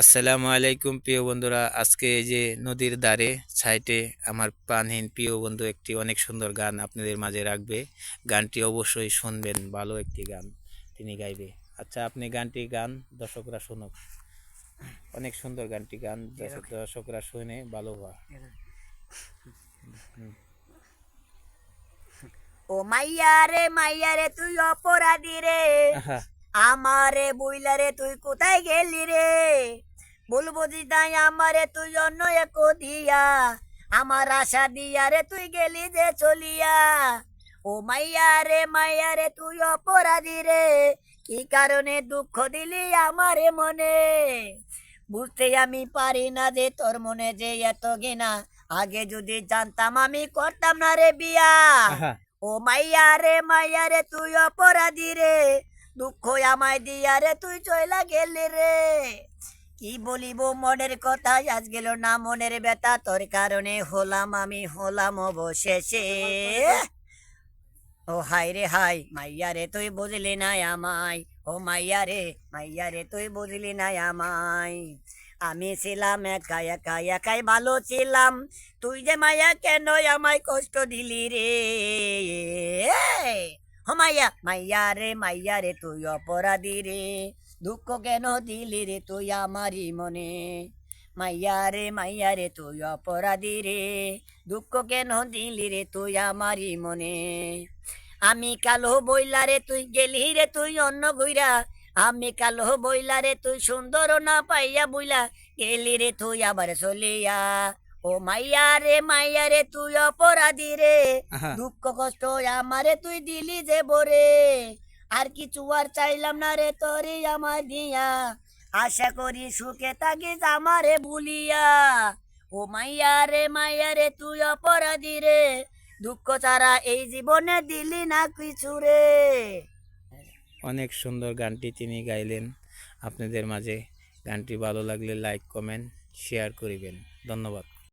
আসসালামু আলাইকুম প্রিয় বন্ধুরা। আজকে এই যে নদীর ধারে সাইটে আমার প্রাণহীন প্রিয় বন্ধু একটি অনেক সুন্দর গান আপনাদের মাঝে রাখবে। গানটি অবশ্যই শুনবেন ভালো একটি গান তিনি গাইবে। আচ্ছা আপনি গানটি গান দর্শকরা শুনুক। অনেক সুন্দর গানটি গান দর্শকরা শুনে ভালো হয় ও মাইয়া রে মাইয়া রে তুই অপরাধী রে। আমারে বইলা রে তুই কোথায় গেলি রে? বলব দিদাই আমারে তুই অন্য এক দিয়া। আমার আশা দিয়া রে তুই গেলি যে চলিয়া। ও মাইয়া রে মাইয়া রে তুই অপরাধী রে। কি কারণে দুঃখ দিলি আমারে মনে? বুঝতে আমি পারি না যে তোর মনে যে এত ঘৃণা। আগে যদি জানতাম আমি করতাম না রে বিয়া। ও মাইয়া রে মাইয়া রে তুই অপরাধী রে। দুঃখ আমায় দিয়া রে তুই চইলা গেলি রে। কি বলিব মনের কথা? আজ গেল না মনের ব্যথা। তোর কারণে হলাম আমি, হলাম অবশেষে। ও হাই রে হাই মাইয়া রে, তুই বুঝলি না আমায়। ও মাইয়া রে মাইয়া রে, তুই বুঝলি না আমায়। আমি ছিলাম একা একা, একাই ভালো ছিলাম। তুই যে মায়া কেন আমায় কষ্ট দিলি রে? ও মাইয়া মাইয়া রে মাইয়া রে, তুই অপরাধী রে। দুঃখ কেন দিলি রে তুই আমারই মনে। মাইয়া রে মাইয়া রে তুই অপরাধী রে। দুঃখ কেন দিলি রে তুই আমারই মনে। আমি কালো বইলা রে তুই গেলি রে তুই অন্য গুইরা। আমি কালো বইলা রে তুই সুন্দর না পাইয়া বইলা। গেলি রে তুই আবার চলিয়া। ও মাইয়া রে মাইয়া রে তুই অপরাধী রে। দুঃখ কষ্ট আমারে তুই দিলি যে বরে। আর কিছু আর চাইলাম না রে তোরে আমার দিয়া আশা করি সুখে থাকিস আমারে ভুলিয়া। ও মাইয়া রে মাইয়া রে, তুই অপরাধী রে। দুঃখ ছাড়া এই জীবনে দিলি না কিছু রে। অনেক সুন্দর গানটি তিনি গাইলেন। আপনাদের মাঝে গানটি ভালো লাগলে লাইক কমেন্ট শেয়ার করিবেন। ধন্যবাদ।